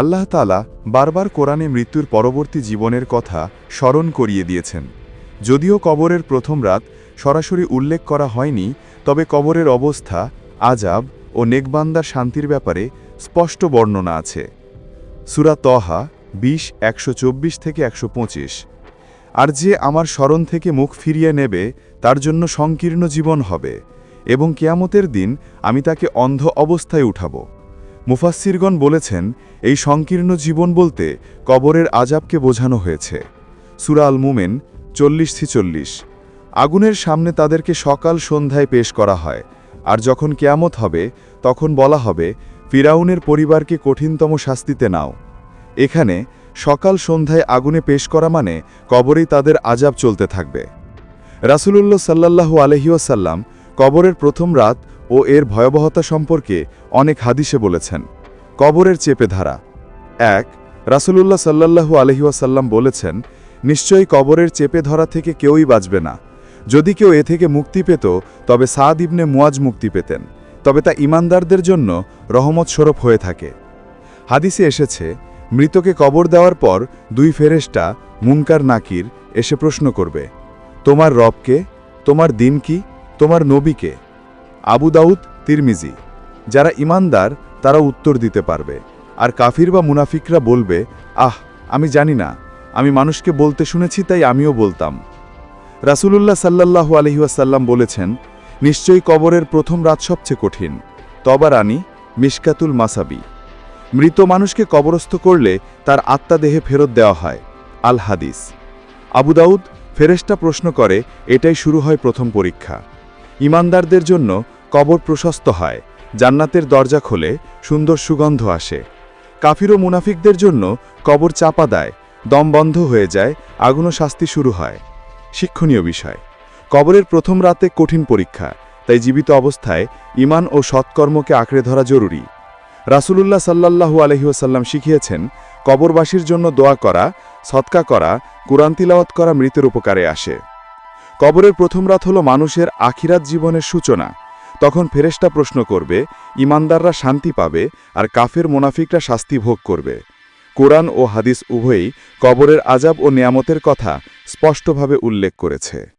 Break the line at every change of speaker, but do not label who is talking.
আল্লাহ তালা বারবার কোরআনে মৃত্যুর পরবর্তী জীবনের কথা স্মরণ করিয়ে দিয়েছেন। যদিও কবরের প্রথম রাত সরাসরি উল্লেখ করা হয়নি, তবে কবরের অবস্থা আজাব ও নেকবান্দার শান্তির ব্যাপারে স্পষ্ট বর্ণনা আছে। সুরা তহা বিশ, একশো থেকে একশো পঁচিশ। আর যে আমার স্মরণ থেকে মুখ ফিরিয়ে নেবে, তার জন্য সংকীর্ণ জীবন হবে এবং কেয়ামতের দিন আমি তাকে অন্ধ অবস্থায় উঠাব। মুফাসসিরগণ বলেছেন, এই সংকীর্ণ জীবন বলতে কবরের আজাবকে বোঝানো হয়েছে। সুরা আল মুমেন চল্লিশ। ছিচল্লিশ আগুনের সামনে তাদেরকে সকাল সন্ধ্যায় পেশ করা হয়, আর যখন কেয়ামত হবে, তখন বলা হবে, ফিরাউনের পরিবারকে কঠিনতম শাস্তিতে নাও। এখানে সকাল সন্ধ্যায় আগুনে পেশ করা মানে কবরেই তাদের আজাব চলতে থাকবে। রাসূলুল্লাহ সাল্লাল্লাহু আলহিউসাল্লাম কবরের প্রথম রাত ও এর ভয়াবহতা সম্পর্কে অনেক হাদিসে বলেছেন। কবরের চেপে ধারা। এক, রাসূলুল্লাহ সাল্লাল্লাহু আলহিউসাল্লাম বলেছেন, নিশ্চয়ই কবরের চেপে ধরা থেকে কেউই বাঁচবে না। যদি কেউ এ থেকে মুক্তি পেত, তবে সাদ ইবনে মুয়াজ মুক্তি পেতেন। তবে তা ইমানদারদের জন্য রহমত স্বরূপ হয়ে থাকে। হাদিসে এসেছে, মৃতকে কবর দেওয়ার পর দুই ফেরেশতা মুনকার নাকির এসে প্রশ্ন করবে, তোমার রবকে তোমার দিন কি? তোমার নবীকে আবু দাউদ, তিরমিজি। যারা ইমানদার তারা উত্তর দিতে পারবে। আর কাফির বা মুনাফিকরা বলবে, আহ, আমি জানি না। আমি মানুষকে বলতে শুনেছি, তাই আমিও বলতাম। রাসূলুল্লাহ সাল্লাল্লাহু আলহিউসাল্লাম বলেছেন, নিশ্চয়ই কবরের প্রথম রাত সবচেয়ে কঠিন। তবা রানী, মিশকাতুল মাসাবি। মৃত মানুষকে কবরস্থ করলে তার আত্মা দেহে ফেরত দেওয়া হয়। আল হাদিস। আবু দাউদ ফেরেশতা প্রশ্ন করে, এটাই শুরু হয় প্রথম পরীক্ষা। ইমানদারদের জন্য কবর প্রশস্ত হয়, জান্নাতের দরজা খোলে, সুন্দর সুগন্ধ আসে। কাফির ও মুনাফিকদের জন্য কবর চাপা দেয়, দম বন্ধ হয়ে যায় আগুন শাস্তি শুরু হয়। শিক্ষণীয় বিষয়, কবরের প্রথম রাতে কঠিন পরীক্ষা, তাই জীবিত অবস্থায় ইমান ও সৎকর্মকে আঁকড়ে ধরা জরুরি। রাসূলুল্লাহ সাল্লাল্লাহু আলহিউসাল্লাম শিখিয়েছেন, কবরবাসীর জন্য দোয়া করা, সৎকা করা, কোরআন তিলাওয়াত করা মৃতের উপকারে আসে। কবরের প্রথম রাত হল মানুষের আখিরাত জীবনের সূচনা তখন ফেরেস্তা প্রশ্ন করবে, ইমানদাররা শান্তি পাবে আর কাফের মোনাফিকরা শাস্তি ভোগ করবে। কোরআন ও হাদিস উভয়ই কবরের আজাব ও নিয়ামতের কথা স্পষ্টভাবে উল্লেখ করেছে।